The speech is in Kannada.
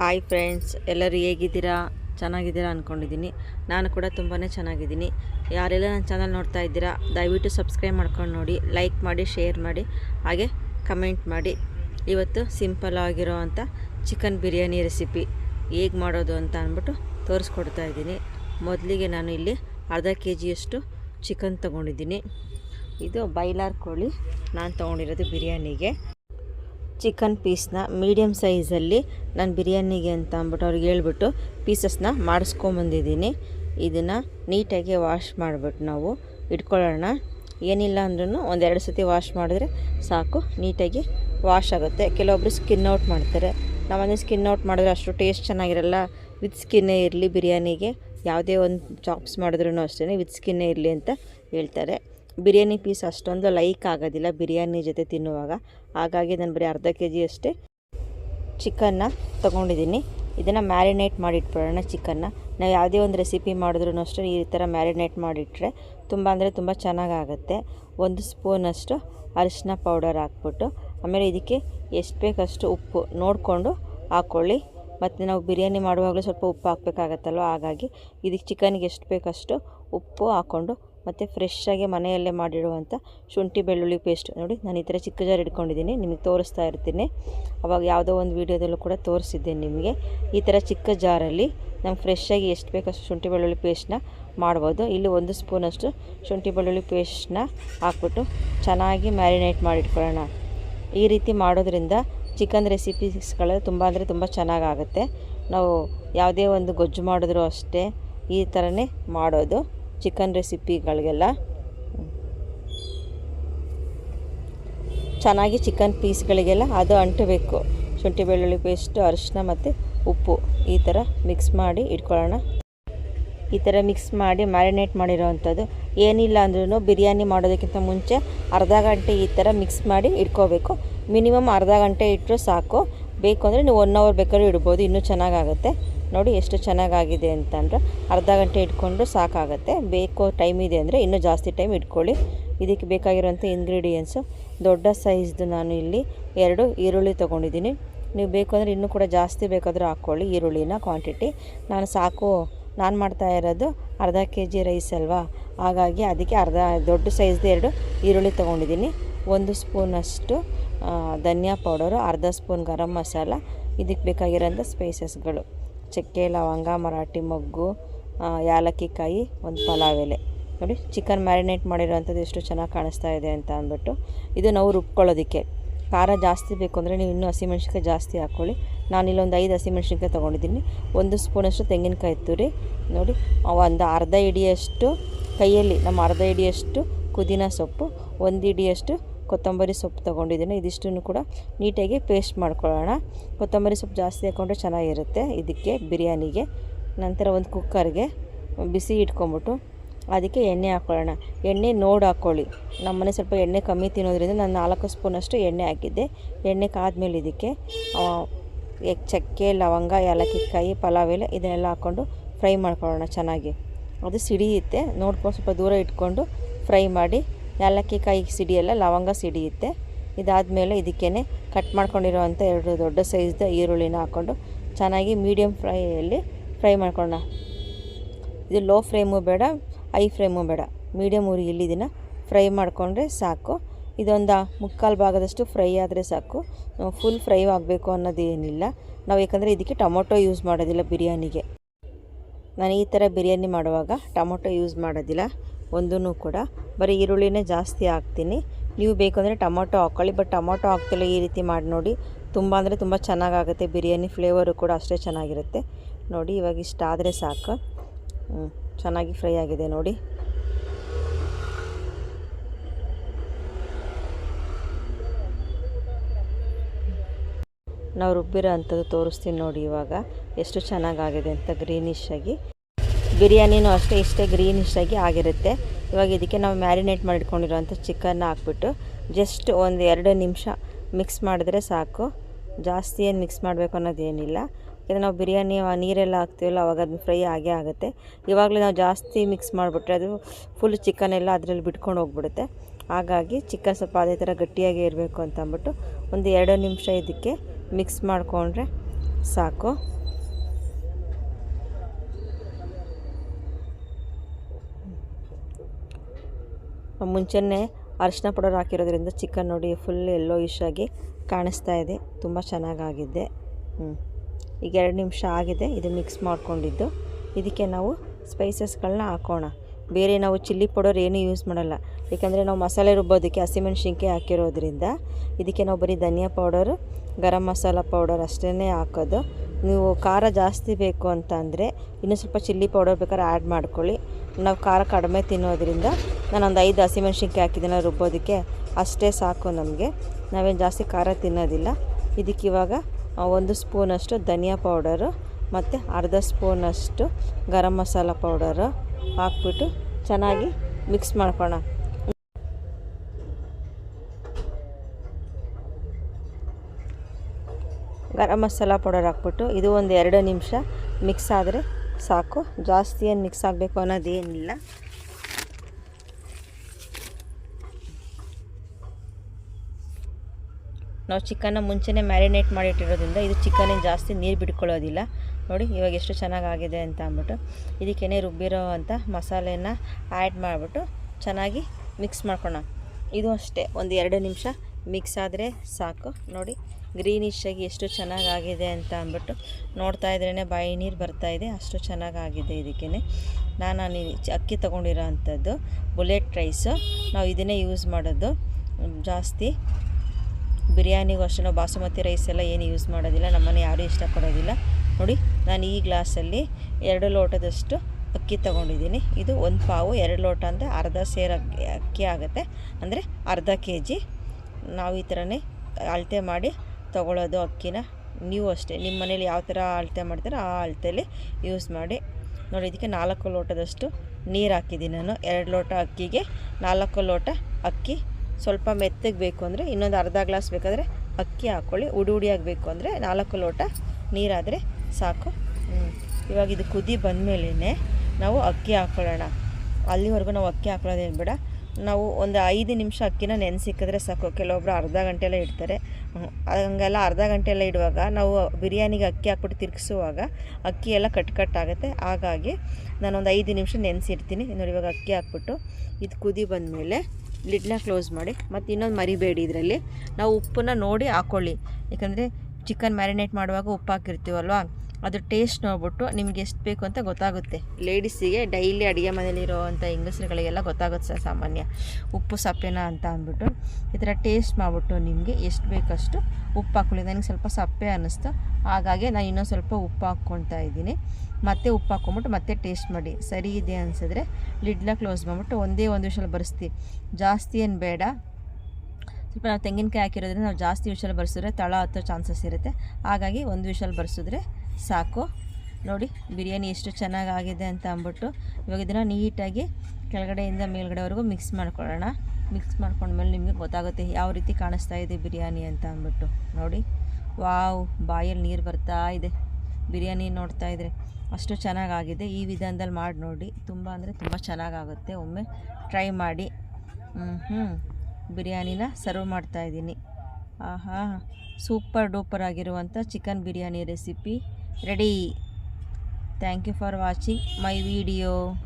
ಹಾಯ್ ಫ್ರೆಂಡ್ಸ್, ಎಲ್ಲರೂ ಹೇಗಿದ್ದೀರಾ? ಚೆನ್ನಾಗಿದ್ದೀರಾ ಅಂದ್ಕೊಂಡಿದ್ದೀನಿ ನಾನು ಕೂಡ ತುಂಬಾ ಚೆನ್ನಾಗಿದ್ದೀನಿ. ಯಾರೆಲ್ಲ ನನ್ನ ಚಾನಲ್ ನೋಡ್ತಾ ಇದ್ದೀರಾ, ದಯವಿಟ್ಟು ಸಬ್ಸ್ಕ್ರೈಬ್ ಮಾಡ್ಕೊಂಡು ನೋಡಿ, ಲೈಕ್ ಮಾಡಿ, ಶೇರ್ ಮಾಡಿ, ಹಾಗೆ ಕಮೆಂಟ್ ಮಾಡಿ. ಇವತ್ತು ಸಿಂಪಲ್ ಆಗಿರೋ ಚಿಕನ್ ಬಿರಿಯಾನಿ ರೆಸಿಪಿ ಹೇಗೆ ಮಾಡೋದು ಅಂತ ಅಂದ್ಬಿಟ್ಟು ತೋರಿಸ್ಕೊಡ್ತಾ ಇದ್ದೀನಿ. ಮೊದಲಿಗೆ ನಾನು ಇಲ್ಲಿ ಅರ್ಧ ಕೆ ಜಿಯಷ್ಟು ಚಿಕನ್ ತೊಗೊಂಡಿದ್ದೀನಿ. ಇದು ಬೈಲಾರ್ ಕೋಳಿ. ನಾನು ತೊಗೊಂಡಿರೋದು ಬಿರಿಯಾನಿಗೆ. ಚಿಕನ್ ಪೀಸ್ನ ಮೀಡಿಯಮ್ ಸೈಜಲ್ಲಿ ನಾನು ಬಿರಿಯಾನಿಗೆ ಅಂತ ಅಂದ್ಬಿಟ್ಟು ಅವ್ರಿಗೆ ಹೇಳ್ಬಿಟ್ಟು ಪೀಸಸ್ನ ಮಾಡಿಸ್ಕೊಂಬಂದಿದ್ದೀನಿ. ಇದನ್ನು ನೀಟಾಗಿ ವಾಶ್ ಮಾಡಿಬಿಟ್ಟು ನಾವು ಇಟ್ಕೊಳ್ಳೋಣ. ಏನಿಲ್ಲ ಅಂದ್ರೂ ಒಂದೆರಡು ಸತಿ ವಾಶ್ ಮಾಡಿದ್ರೆ ಸಾಕು, ನೀಟಾಗಿ ವಾಶ್ ಆಗುತ್ತೆ. ಕೆಲವೊಬ್ಬರು ಸ್ಕಿನ್ ಔಟ್ ಮಾಡ್ತಾರೆ. ನಾವೊಂದು ಸ್ಕಿನ್ ಔಟ್ ಮಾಡಿದ್ರೆ ಅಷ್ಟು ಟೇಸ್ಟ್ ಚೆನ್ನಾಗಿರಲ್ಲ. ವಿತ್ ಸ್ಕಿನ್ನೇ ಇರಲಿ ಬಿರಿಯಾನಿಗೆ. ಯಾವುದೇ ಒಂದು ಚಾಪ್ಸ್ ಮಾಡಿದ್ರೂ ಅಷ್ಟೇ ವಿತ್ ಸ್ಕಿನ್ನೇ ಇರಲಿ ಅಂತ ಹೇಳ್ತಾರೆ. ಬಿರಿಯಾನಿ ಪೀಸ್ ಅಷ್ಟೊಂದು ಲೈಕ್ ಆಗೋದಿಲ್ಲ ಬಿರಿಯಾನಿ ಜೊತೆ ತಿನ್ನುವಾಗ. ಹಾಗಾಗಿ ನಾನು ಬರೀ ಅರ್ಧ ಕೆ ಜಿ ಅಷ್ಟೇ ಚಿಕನ್ನ ತೊಗೊಂಡಿದ್ದೀನಿ. ಇದನ್ನು ಮ್ಯಾರಿನೇಟ್ ಮಾಡಿಟ್ಬಿಡೋಣ ಚಿಕನ್ನ. ನಾವು ಯಾವುದೇ ಒಂದು ರೆಸಿಪಿ ಮಾಡಿದ್ರೂ ಅಷ್ಟೇ ಈ ಥರ ಮ್ಯಾರಿನೇಟ್ ಮಾಡಿಟ್ರೆ ತುಂಬ ಅಂದರೆ ತುಂಬ ಚೆನ್ನಾಗಾಗುತ್ತೆ. ಒಂದು ಸ್ಪೂನಷ್ಟು ಅರಿಶಿನ ಪೌಡರ್ ಹಾಕ್ಬಿಟ್ಟು, ಆಮೇಲೆ ಇದಕ್ಕೆ ಎಷ್ಟು ಬೇಕಷ್ಟು ಉಪ್ಪು ನೋಡಿಕೊಂಡು ಹಾಕ್ಕೊಳ್ಳಿ ಮತ್ತು ನಾವು ಬಿರಿಯಾನಿ ಮಾಡುವಾಗಲೂ ಸ್ವಲ್ಪ ಉಪ್ಪು ಹಾಕಬೇಕಾಗತ್ತಲ್ವ? ಹಾಗಾಗಿ ಇದಕ್ಕೆ ಚಿಕನ್ಗೆ ಎಷ್ಟು ಬೇಕಷ್ಟು ಉಪ್ಪು ಹಾಕ್ಕೊಂಡು ಮತ್ತು ಫ್ರೆಶ್ಶಾಗಿ ಮನೆಯಲ್ಲೇ ಮಾಡಿರುವಂಥ ಶುಂಠಿ ಬೆಳ್ಳುಳ್ಳಿ ಪೇಸ್ಟ್ ನೋಡಿ ನಾನು ಈ ಥರ ಚಿಕ್ಕ ಜಾರ್ ಇಟ್ಕೊಂಡಿದ್ದೀನಿ, ನಿಮಗೆ ತೋರಿಸ್ತಾ ಇರ್ತೀನಿ. ಅವಾಗ ಯಾವುದೋ ಒಂದು ವೀಡಿಯೋದಲ್ಲೂ ಕೂಡ ತೋರಿಸಿದ್ದೇನೆ ನಿಮಗೆ. ಈ ಥರ ಚಿಕ್ಕ ಜಾರಲ್ಲಿ ನಮ್ಗೆ ಫ್ರೆಶ್ಶಾಗಿ ಎಷ್ಟು ಬೇಕಷ್ಟು ಶುಂಠಿ ಬೆಳ್ಳುಳ್ಳಿ ಪೇಸ್ಟ್ನ ಮಾಡ್ಬೋದು. ಇಲ್ಲಿ ಒಂದು ಸ್ಪೂನಷ್ಟು ಶುಂಠಿ ಬೆಳ್ಳುಳ್ಳಿ ಪೇಸ್ಟ್ನ ಹಾಕ್ಬಿಟ್ಟು ಚೆನ್ನಾಗಿ ಮ್ಯಾರಿನೇಟ್ ಮಾಡಿಟ್ಕೊಳ್ಳೋಣ. ಈ ರೀತಿ ಮಾಡೋದ್ರಿಂದ ಚಿಕನ್ ರೆಸಿಪೀಸ್ಗಳು ತುಂಬ ಅಂದರೆ ತುಂಬ ಚೆನ್ನಾಗಾಗುತ್ತೆ. ನಾವು ಯಾವುದೇ ಒಂದು ಗೊಜ್ಜು ಮಾಡಿದ್ರೂ ಅಷ್ಟೇ ಈ ಥರನೇ ಮಾಡೋದು. ಚಿಕನ್ ರೆಸಿಪಿಗಳಿಗೆಲ್ಲ. ಚೆನ್ನಾಗಿ ಚಿಕನ್ ಪೀಸ್ಗಳಿಗೆಲ್ಲ ಅದು ಅಂಟಬೇಕು. ಶುಂಠಿ ಬೆಳ್ಳುಳ್ಳಿ ಪೇಸ್ಟು ಅರಿಶಿನ ಮತ್ತು ಉಪ್ಪು ಈ ಥರ ಮಿಕ್ಸ್ ಮಾಡಿ ಇಟ್ಕೊಳ್ಳೋಣ. ಈ ಥರ ಮಿಕ್ಸ್ ಮಾಡಿ ಮ್ಯಾರಿನೇಟ್ ಮಾಡಿರೋ ಅಂಥದ್ದು ಏನಿಲ್ಲ ಅಂದ್ರೂ ಬಿರಿಯಾನಿ ಮಾಡೋದಕ್ಕಿಂತ ಮುಂಚೆ ಅರ್ಧ ಗಂಟೆ ಈ ಥರ ಮಿಕ್ಸ್ ಮಾಡಿ ಇಟ್ಕೋಬೇಕು. ಮಿನಿಮಮ್ ಅರ್ಧ ಗಂಟೆ ಇಟ್ಟರೂ ಸಾಕು. ಬೇಕು ಅಂದರೆ ನೀವು ಒನ್ ಅವರ್ ಬೇಕಾದ್ರೂ ಇಡ್ಬೋದು. ಇನ್ನೂ ಚೆನ್ನಾಗಾಗುತ್ತೆ. ನೋಡಿ ಎಷ್ಟು ಚೆನ್ನಾಗಾಗಿದೆ ಅಂತಂದ್ರೆ ಅರ್ಧ ಗಂಟೆ ಇಟ್ಕೊಂಡು ಸಾಕಾಗುತ್ತೆ. ಬೇಕು ಟೈಮ್ ಇದೆ ಅಂದರೆ ಇನ್ನೂ ಜಾಸ್ತಿ ಟೈಮ್ ಇಟ್ಕೊಳ್ಳಿ. ಇದಕ್ಕೆ ಬೇಕಾಗಿರುವಂಥ ಇಂಗ್ರೀಡಿಯೆಂಟ್ಸು ದೊಡ್ಡ ಸೈಜ್ದು ನಾನು ಇಲ್ಲಿ ಎರಡು ಈರುಳ್ಳಿ ತೊಗೊಂಡಿದ್ದೀನಿ. ನೀವು ಬೇಕು ಅಂದರೆ ಇನ್ನೂ ಕೂಡ ಜಾಸ್ತಿ ಬೇಕಾದರೂ ಹಾಕ್ಕೊಳ್ಳಿ ಈರುಳ್ಳಿನ ಕ್ವಾಂಟಿಟಿ ನಾನು ಸಾಕು, ನಾನು ಮಾಡ್ತಾ ಇರೋದು ಅರ್ಧ ಕೆ ಜಿ ರೈಸ್ ಅಲ್ವಾ? ಹಾಗಾಗಿ ಅದಕ್ಕೆ ಅರ್ಧ ದೊಡ್ಡ ಸೈಜ್ದು ಎರಡು ಈರುಳ್ಳಿ ತೊಗೊಂಡಿದ್ದೀನಿ. ಒಂದು ಸ್ಪೂನಷ್ಟು ಧನಿಯಾ ಪೌಡರು ಅರ್ಧ ಸ್ಪೂನ್ ಗರಂ ಮಸಾಲ, ಇದಕ್ಕೆ ಬೇಕಾಗಿರೋಂಥ ಸ್ಪೈಸಸ್ಗಳು ಚಕ್ಕೆ, ಲವಂಗ, ಮರಾಠಿ ಮೊಗ್ಗು ಯಾಲಕ್ಕಿ ಕಾಯಿ ಒಂದು ಪಲಾವ್ ಎಲೆ. ನೋಡಿ, ಚಿಕನ್ ಮ್ಯಾರಿನೇಟ್ ಮಾಡಿರೋವಂಥದ್ದು ಎಷ್ಟು ಚೆನ್ನಾಗಿ ಕಾಣಿಸ್ತಾ ಇದೆ ಅಂತ ಅಂದ್ಬಿಟ್ಟು ಇದು ನಾವು ರುಬ್ಕೊಳ್ಳೋದಕ್ಕೆ. ಖಾರ ಜಾಸ್ತಿ ಬೇಕು ಅಂದರೆ ನೀವು ಇನ್ನೂ ಹಸಿಮೆಣ್ಸಿನ್ಕಾಯಿ ಜಾಸ್ತಿ ಹಾಕ್ಕೊಳ್ಳಿ. ನಾನಿಲ್ಲೊಂದು ಐದು ಹಸಿಮೆಣ್ಸಿನ್ಕಾಯಿ ತೊಗೊಂಡಿದ್ದೀನಿ. ಒಂದು ಸ್ಪೂನಷ್ಟು ತೆಂಗಿನಕಾಯಿ ತುರಿ. ನೋಡಿ, ಒಂದು ಅರ್ಧ ಇಡಿಯಷ್ಟು ಕೈಯಲ್ಲಿ, ನಮ್ಮ ಅರ್ಧ ಇಡಿಯಷ್ಟು ಪುದೀನ ಸೊಪ್ಪು, ಒಂದು ಇಡಿಯಷ್ಟು ಕೊತ್ತಂಬರಿ ಸೊಪ್ಪು ತೊಗೊಂಡಿದ್ದೀನಿ. ಇದಿಷ್ಟನ್ನು ಕೂಡ ನೀಟಾಗಿ ಪೇಸ್ಟ್ ಮಾಡ್ಕೊಳ್ಳೋಣ. ಕೊತ್ತಂಬರಿ ಸೊಪ್ಪು ಜಾಸ್ತಿ ಹಾಕೊಂಡ್ರೆ ಚೆನ್ನಾಗಿರುತ್ತೆ ಇದಕ್ಕೆ, ಬಿರಿಯಾನಿಗೆ. ನಂತರ ಒಂದು ಕುಕ್ಕರ್ಗೆ ಬಿಸಿ ಇಟ್ಕೊಂಬಿಟ್ಟು ಅದಕ್ಕೆ ಎಣ್ಣೆ ಹಾಕ್ಕೊಳ್ಳೋಣ ಎಣ್ಣೆ ನೋಡಿ ಹಾಕ್ಕೊಳ್ಳಿ ನಮ್ಮನೆ ಸ್ವಲ್ಪ ಎಣ್ಣೆ ಕಮ್ಮಿ ತಿನ್ನೋದ್ರಿಂದ ನಾನು ನಾಲ್ಕು ಸ್ಪೂನಷ್ಟು ಎಣ್ಣೆ ಹಾಕಿದ್ದೆ. ಎಣ್ಣೆ ಕಾದ್ಮೇಲೆ ಇದಕ್ಕೆ ಚಕ್ಕೆ, ಲವಂಗ ಏಲಕ್ಕಿ ಕಾಯಿ ಪಲಾವ್ ಎಲೆ ಇದನ್ನೆಲ್ಲ ಹಾಕ್ಕೊಂಡು ಫ್ರೈ ಮಾಡ್ಕೊಳ್ಳೋಣ ಚೆನ್ನಾಗಿ. ಅದು ಸಿಡಿಯುತ್ತೆ. ನೋಡ್ಕೊಂಡು ಸ್ವಲ್ಪ ದೂರ ಇಟ್ಕೊಂಡು ಫ್ರೈ ಮಾಡಿ ಏಲಕ್ಕಿ ಕಾಯಿ ಸಿಡಿಯಲ್ಲ ಲವಂಗ ಸಿಡಿಯುತ್ತೆ ಇದಾದಮೇಲೆ ಇದಕ್ಕೇ ಕಟ್ ಮಾಡ್ಕೊಂಡಿರೋವಂಥ ಎರಡು ದೊಡ್ಡ ಸೈಜ್ದ ಈರುಳ್ಳಿನ ಹಾಕ್ಕೊಂಡು ಚೆನ್ನಾಗಿ ಮೀಡಿಯಮ್ ಫ್ರೈಯಲ್ಲಿ ಫ್ರೈ ಮಾಡ್ಕೊಳ್ಳೋಣ. ಇದು ಲೋ ಫ್ಲೇಮು ಬೇಡ ಹೈ ಫ್ಲೇಮು ಬೇಡ. ಮೀಡಿಯಮ್ ಉರಿಯಲ್ಲಿ ಇದನ್ನು ಫ್ರೈ ಮಾಡಿಕೊಂಡ್ರೆ ಸಾಕು. ಇದೊಂದು ಮುಕ್ಕಾಲು ಭಾಗದಷ್ಟು ಫ್ರೈ ಆದರೆ ಸಾಕು. ಫುಲ್ ಫ್ರೈ ಆಗಬೇಕು ಅನ್ನೋದೇನಿಲ್ಲ. ನಾವು ಯಾಕಂದರೆ ಇದಕ್ಕೆ ಟೊಮೊಟೊ ಯೂಸ್ ಮಾಡೋದಿಲ್ಲ ಬಿರಿಯಾನಿಗೆ. ನಾನು ಈ ಥರ ಬಿರಿಯಾನಿ ಮಾಡುವಾಗ ಟೊಮೊಟೊ ಯೂಸ್ ಮಾಡೋದಿಲ್ಲ. ಒಂದೂ ಕೂಡ. ಬರೀ ಈರುಳ್ಳಿನೇ ಜಾಸ್ತಿ ಹಾಕ್ತೀನಿ. ನೀವು ಬೇಕು ಅಂದರೆ ಟೊಮೊಟೊ ಹಾಕ್ಕೊಳ್ಳಿ ಬಟ್ ಟೊಮೊಟೊ ಹಾಕ್ತಿಲ್ಲ ಈ ರೀತಿ ಮಾಡಿ ನೋಡಿ. ತುಂಬ ಅಂದರೆ ತುಂಬ ಚೆನ್ನಾಗಾಗುತ್ತೆ. ಬಿರಿಯಾನಿ ಫ್ಲೇವರು ಕೂಡ ಅಷ್ಟೇ ಚೆನ್ನಾಗಿರುತ್ತೆ. ನೋಡಿ, ಇವಾಗ ಇಷ್ಟ ಆದರೆ ಸಾಕು. ಚೆನ್ನಾಗಿ ಫ್ರೈ ಆಗಿದೆ ನೋಡಿ. ನಾವು ರುಬ್ಬಿರೋ ಅಂಥದ್ದು ತೋರಿಸ್ತೀನಿ ನೋಡಿ ಇವಾಗ. ಎಷ್ಟು ಚೆನ್ನಾಗಾಗಿದೆ ಅಂತ ಗ್ರೀನಿಶ್ ಆಗಿ. ಬಿರಿಯಾನಿನೂ ಅಷ್ಟೇ ಇಷ್ಟೇ ಗ್ರೀನಿಶ್ ಆಗಿ ಆಗಿರುತ್ತೆ. ಇವಾಗ ಇದಕ್ಕೆ ನಾವು ಮ್ಯಾರಿನೇಟ್ ಮಾಡಿಟ್ಕೊಂಡಿರೋಂಥ ಚಿಕನ್ನ ಹಾಕ್ಬಿಟ್ಟು ಜಸ್ಟ್ ಒಂದು ಎರಡು ನಿಮಿಷ ಮಿಕ್ಸ್ ಮಾಡಿದ್ರೆ ಸಾಕು. ಜಾಸ್ತಿ ಏನು ಮಿಕ್ಸ್ ಮಾಡಬೇಕು ಅನ್ನೋದೇನಿಲ್ಲ. ಯಾಕಂದರೆ ನಾವು ಬಿರಿಯಾನಿ ನೀರೆಲ್ಲ ಹಾಕ್ತೀವಲ್ಲ, ಅವಾಗ ಅದನ್ನ ಫ್ರೈ ಆಗೇ ಆಗುತ್ತೆ. ಇವಾಗಲೇ ನಾವು ಜಾಸ್ತಿ ಮಿಕ್ಸ್ ಮಾಡಿಬಿಟ್ರೆ ಅದು ಫುಲ್ ಚಿಕನ್ ಎಲ್ಲ ಅದರಲ್ಲಿ ಬಿಟ್ಕೊಂಡು ಹೋಗ್ಬಿಡುತ್ತೆ. ಹಾಗಾಗಿ ಚಿಕನ್ ಸ್ವಲ್ಪ ಅದೇ ಥರ ಗಟ್ಟಿಯಾಗಿ ಇರಬೇಕು ಅಂತ ಅಂದ್ಬಿಟ್ಟು ಒಂದು ಎರಡು ನಿಮಿಷ ಇದಕ್ಕೆ ಮಿಕ್ಸ್ ಮಾಡಿಕೊಂಡ್ರೆ ಸಾಕು. ಮುಂಚೆನೇ ಅರಿಶಿನ ಪೌಡರ್ ಹಾಕಿರೋದ್ರಿಂದ ಚಿಕನ್ ನೋಡಿ ಫುಲ್ ಎಲ್ಲೋ ಆಗಿ ಕಾಣಿಸ್ತಾ ಇದೆ. ತುಂಬ ಚೆನ್ನಾಗಾಗಿದೆ. ಹ್ಞೂ ಈಗ ಎರಡು ನಿಮಿಷ ಆಗಿದೆ. ಇದು ಮಿಕ್ಸ್ ಮಾಡ್ಕೊಂಡಿದ್ದು. ಇದಕ್ಕೆ ನಾವು ಸ್ಪೈಸಸ್ಗಳನ್ನ ಹಾಕೋಣ. ಬೇರೆ ನಾವು ಚಿಲ್ಲಿ ಪೌಡರ್ ಏನೂ ಯೂಸ್ ಮಾಡಲ್ಲ. ಏಕೆಂದರೆ ನಾವು ಮಸಾಲೆ ರುಬ್ಬೋದಕ್ಕೆ ಹಸಿಮೆಣ್ಸಿನ್ಕಾಯಿ ಹಾಕಿರೋದ್ರಿಂದ ಇದಕ್ಕೆ ನಾವು ಬರೀ ಧನಿಯಾ ಪೌಡರು ಗರಂ ಮಸಾಲ ಪೌಡರ್ ಅಷ್ಟೇ ಹಾಕೋದು. ನೀವು ಖಾರ ಜಾಸ್ತಿ ಬೇಕು ಅಂತ ಅಂದರೆ ಇನ್ನೂ ಸ್ವಲ್ಪ ಚಿಲ್ಲಿ ಪೌಡರ್ ಬೇಕಾದ್ರೆ ಆ್ಯಡ್ ಮಾಡ್ಕೊಳ್ಳಿ. ನಾವು ಖಾರ ಕಡಿಮೆ ತಿನ್ನೋದ್ರಿಂದ ನಾನೊಂದು ಐದು ಹಸಿಮೆಣ್ಸಿನ್ಕಾಯಿ ಹಾಕಿದ್ದೀನಿ ರುಬ್ಬೋದಕ್ಕೆ ಅಷ್ಟೇ ಸಾಕು ನಮಗೆ. ನಾವೇನು ಜಾಸ್ತಿ ಖಾರ ತಿನ್ನೋದಿಲ್ಲ. ಇದಕ್ಕೆ ಇವಾಗ ಒಂದು ಸ್ಪೂನಷ್ಟು ಧನಿಯಾ ಪೌಡರು ಮತ್ತು ಅರ್ಧ ಸ್ಪೂನಷ್ಟು ಗರಂ ಮಸಾಲ ಪೌಡರು ಹಾಕ್ಬಿಟ್ಟು ಚೆನ್ನಾಗಿ ಮಿಕ್ಸ್ ಮಾಡ್ಕೋಣ ಗರಂ ಮಸಾಲ ಪೌಡರ್ ಹಾಕ್ಬಿಟ್ಟು ಇದು ಒಂದು ಎರಡು ನಿಮಿಷ ಮಿಕ್ಸ್ ಆದರೆ ಸಾಕು. ಜಾಸ್ತಿ ಏನು ಮಿಕ್ಸ್ ಆಗಬೇಕು ಅನ್ನೋದೇನಿಲ್ಲ. ನಾವು ಚಿಕನ್ನ ಮುಂಚೆನೇ ಮ್ಯಾರಿನೇಟ್ ಮಾಡಿಟ್ಟಿರೋದ್ರಿಂದ ಇದು ಚಿಕನ್ ಜಾಸ್ತಿ ನೀರು ಬಿಟ್ಕೊಳ್ಳೋದಿಲ್ಲ. ನೋಡಿ, ಇವಾಗ ಎಷ್ಟು ಚೆನ್ನಾಗಾಗಿದೆ ಅಂತ ಅಂದ್ಬಿಟ್ಟು ಇದಕ್ಕೇನೆ ರುಬ್ಬಿರೋ ಅಂಥ ಮಸಾಲೆನ ಆ್ಯಡ್ ಮಾಡಿಬಿಟ್ಟು ಚೆನ್ನಾಗಿ ಮಿಕ್ಸ್ ಮಾಡ್ಕೊಳ್ಳೋಣ. ಇದು ಅಷ್ಟೇ, ಒಂದು ಎರಡು ನಿಮಿಷ ಮಿಕ್ಸ್ ಆದರೆ ಸಾಕು. ನೋಡಿ ಗ್ರೀನಿಶಾಗಿ ಎಷ್ಟು ಚೆನ್ನಾಗಾಗಿದೆ ಅಂತ ಅಂದ್ಬಿಟ್ಟು ನೋಡ್ತಾ ಇದ್ರೇ ಬಾಯಿ ನೀರು ಬರ್ತಾಯಿದೆ ಅಷ್ಟು ಚೆನ್ನಾಗಾಗಿದೆ ಇದಕ್ಕೇ ನಾನು ಅಕ್ಕಿ ತೊಗೊಂಡಿರೋ ಅಂಥದ್ದು, ಬುಲೆಟ್ ರೈಸು. ನಾವು ಇದನ್ನೇ ಯೂಸ್ ಮಾಡೋದು. ಜಾಸ್ತಿ ಬಿರಿಯಾನಿಗೂ ಅಷ್ಟೇ ನಾವು ಬಾಸುಮತಿ ರೈಸ್ ಎಲ್ಲ ಏನು ಯೂಸ್ ಮಾಡೋದಿಲ್ಲ, ನಮ್ಮನೆ ಯಾರೂ ಇಷ್ಟಪಡೋದಿಲ್ಲ. ನೋಡಿ, ನಾನು ಈ ಗ್ಲಾಸಲ್ಲಿ ಎರಡು ಲೋಟದಷ್ಟು ಅಕ್ಕಿ ತೊಗೊಂಡಿದ್ದೀನಿ. ಇದು ಒಂದು ಪಾವು, ಎರಡು ಲೋಟ ಅಂದರೆ ಅರ್ಧ ಸೇರ ಅಕ್ಕಿ ಆಗುತ್ತೆ. ಅಂದರೆ ಅರ್ಧ ಕೆ ಜಿ ನಾವು ಈ ಥರನೇ ಅಳತೆ ಮಾಡಿ ತೊಗೊಳ್ಳೋದು ಅಕ್ಕಿನ. ನೀವು ಅಷ್ಟೇ, ನಿಮ್ಮ ಮನೇಲಿ ಯಾವ ಥರ ಅಳತೆ ಮಾಡ್ತೀರೋ ಆ ಅಳತೆಯಲ್ಲಿ ಯೂಸ್ ಮಾಡಿ. ನೋಡಿ, ಇದಕ್ಕೆ ನಾಲ್ಕು ಲೋಟದಷ್ಟು ನೀರು ಹಾಕಿದ್ದೀನಿ ನಾನು. ಎರಡು ಲೋಟ ಅಕ್ಕಿಗೆ ನಾಲ್ಕು ಲೋಟ ಅಕ್ಕಿ. ಸ್ವಲ್ಪ ಮೆತ್ತಗೆ ಬೇಕು ಅಂದರೆ, ಇನ್ನೊಂದು ಅರ್ಧ ಗ್ಲಾಸ್ ಬೇಕಾದರೆ ಅಕ್ಕಿ ಹಾಕ್ಕೊಳ್ಳಿ. ಉಡಿ ಉಡಿ ಆಗಬೇಕು ಅಂದರೆ ನಾಲ್ಕು ಲೋಟ ನೀರಾದರೆ ಸಾಕು. ಇವಾಗ ಇದು ಕುದಿ ಬಂದಮೇಲೆ ನಾವು ಅಕ್ಕಿ ಹಾಕ್ಕೊಳ್ಳೋಣ ಅಲ್ಲಿವರೆಗೂ ನಾವು ಅಕ್ಕಿ ಹಾಕೊಳ್ಳೋದೇನು ಬೇಡ. ನಾವು ಒಂದು ಐದು ನಿಮಿಷ ಅಕ್ಕಿನ ನೆನೆಸಿಕ್ಕಿದ್ರೆ ಸಾಕು. ಕೆಲವೊಬ್ಬರು ಅರ್ಧ ಗಂಟೆ ಎಲ್ಲ ಇಡ್ತಾರೆ ಹಂಗೆಲ್ಲ ಅರ್ಧ ಗಂಟೆ ಎಲ್ಲ ಇಡುವಾಗ ನಾವು ಬಿರಿಯಾನಿಗೆ ಅಕ್ಕಿ ಹಾಕ್ಬಿಟ್ಟು ತಿರುಗಿಸುವಾಗ ಅಕ್ಕಿ ಎಲ್ಲ ಕಟ್ ಕಟ್ ಆಗುತ್ತೆ. ಹಾಗಾಗಿ ನಾನೊಂದು ಐದು ನಿಮಿಷ ನೆನೆಸಿರ್ತೀನಿ. ನೋಡಿ, ಇವಾಗ ಅಕ್ಕಿ ಹಾಕ್ಬಿಟ್ಟು ಇದು ಕುದಿ ಬಂದಮೇಲೆ ಲಿಡ್ನ ಕ್ಲೋಸ್ ಮಾಡಿ, ಮತ್ತು ಇನ್ನೊಂದು ಮರಿಬೇಡಿ ಇದರಲ್ಲಿ. ನಾವು ಉಪ್ಪನ್ನು ನೋಡಿ ಹಾಕ್ಕೊಳ್ಳಿ ಯಾಕಂದರೆ ಚಿಕನ್ ಮ್ಯಾರಿನೇಟ್ ಮಾಡುವಾಗ ಉಪ್ಪು ಹಾಕಿರ್ತೀವಲ್ವ? ಅದು ಟೇಸ್ಟ್ ನೋಡ್ಬಿಟ್ಟು ನಿಮ್ಗೆ ಎಷ್ಟು ಬೇಕು ಅಂತ ಗೊತ್ತಾಗುತ್ತೆ. ಲೇಡೀಸಿಗೆ ಡೈಲಿ ಅಡುಗೆ ಮನೇಲಿರೋವಂಥ ಹೆಂಗಸರುಗಳಿಗೆಲ್ಲ ಗೊತ್ತಾಗುತ್ತೆ ಸರ್ ಸಾಮಾನ್ಯ. ಉಪ್ಪು ಸಪ್ಪೆನ ಅಂತ ಅಂದ್ಬಿಟ್ಟು ಈ ಥರ ಟೇಸ್ಟ್ ಮಾಡಿಬಿಟ್ಟು ನಿಮಗೆ ಎಷ್ಟು ಬೇಕಷ್ಟು ಉಪ್ಪು ಹಾಕ್ಕೊಳ್ಳಿ. ನನಗೆ ಸ್ವಲ್ಪ ಸಪ್ಪೆ ಅನ್ನಿಸ್ತು. ಹಾಗಾಗಿ ನಾನು ಇನ್ನೊಂದು ಸ್ವಲ್ಪ ಉಪ್ಪು ಹಾಕ್ಕೊಳ್ತಾ ಇದ್ದೀನಿ. ಮತ್ತೆ ಉಪ್ಪು ಹಾಕ್ಕೊಂಬಿಟ್ಟು ಮತ್ತೆ ಟೇಸ್ಟ್ ಮಾಡಿ. ಸರಿ ಇದೆ ಅನಿಸಿದ್ರೆ ಲಿಡ್ನ ಕ್ಲೋಸ್ ಮಾಡಿಬಿಟ್ಟು ಒಂದೇ ಒಂದು ವಿಷಲ್ ಬರೆಸ್ತೀವಿ. ಜಾಸ್ತಿ ಏನು ಬೇಡ. ಸ್ವಲ್ಪ ನಾವು ತೆಂಗಿನಕಾಯಿ ಹಾಕಿರೋದ್ರಿಂದ ನಾವು ಜಾಸ್ತಿ ವಿಷಲ್ ಬರೆಸಿದ್ರೆ ತಳ ಹತ್ತೋ ಚಾನ್ಸಸ್ ಇರುತ್ತೆ. ಹಾಗಾಗಿ ಒಂದು ವಿಷಲ್ ಬರೆಸಿದ್ರೆ ಸಾಕು. ನೋಡಿ, ಬಿರಿಯಾನಿ ಎಷ್ಟು ಚೆನ್ನಾಗಾಗಿದೆ ಅಂತ ಅಂದ್ಬಿಟ್ಟು ಇವಾಗ ಇದನ್ನು ನೀಟಾಗಿ ಕೆಳಗಡೆಯಿಂದ ಮೇಲ್ಗಡೆವರೆಗೂ ಮಿಕ್ಸ್ ಮಾಡ್ಕೊಳ್ಳೋಣ. ಮಿಕ್ಸ್ ಮಾಡ್ಕೊಂಡ್ಮೇಲೆ ನಿಮಗೆ ಗೊತ್ತಾಗುತ್ತೆ ಯಾವ ರೀತಿ ಕಾಣಿಸ್ತಾ ಇದೆ ಬಿರಿಯಾನಿ ಅಂತ ಅಂದ್ಬಿಟ್ಟು. ನೋಡಿ, ವಾವ್, ಬಾಯಲ್ಲಿ ನೀರು ಬರ್ತಾ ಇದೆ. ಬಿರಿಯಾನಿ ನೋಡ್ತಾ ಇದ್ರೆ ಅಷ್ಟು ಚೆನ್ನಾಗಾಗಿದೆ. ಈ ವಿಧಾನದಲ್ಲಿ ಮಾಡಿ ನೋಡಿ. ತುಂಬ ಅಂದರೆ ತುಂಬ ಚೆನ್ನಾಗಾಗುತ್ತೆ. ಒಮ್ಮೆ ಟ್ರೈ ಮಾಡಿ. ಹ್ಞೂ ಬಿರಿಯಾನಿನ ಸರ್ವ್ ಮಾಡ್ತಾಯಿದ್ದೀನಿ ಆಹಾ, ಸೂಪರ್ ಡೂಪರ್ ಆಗಿರುವಂಥ chicken biryani recipe ready. Thank you for watching my video.